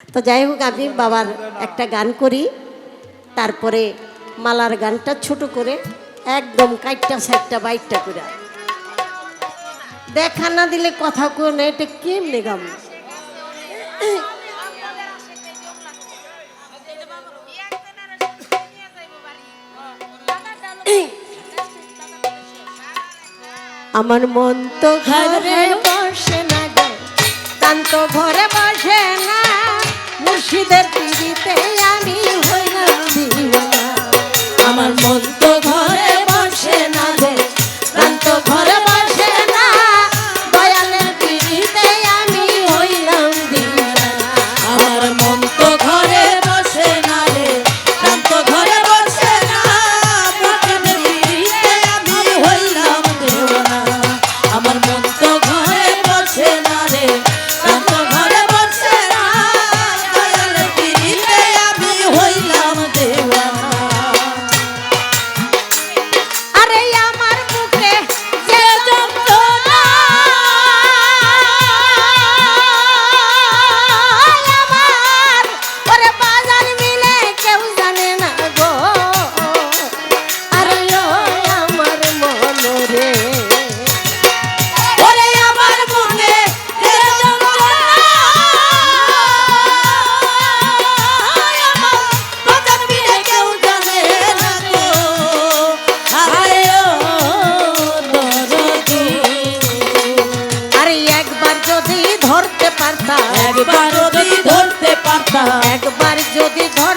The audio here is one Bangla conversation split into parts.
তো যাই হোক, আমি বাবার একটা গান করি, তারপরে মালার গানটা ছোট করে একদম কাইটটা সাইটটা বাইটটা করে। দেখা না দিলে কথা কো না, এটা কেমনে গাম? আমার মন তো ঘরে বসে না গান তো ঘরে বসে না মুর্শিদের পিড়িতে আমি হইলাম দিওয়ানা। আমার মন যদি ধর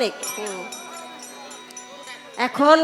অনেক। এখন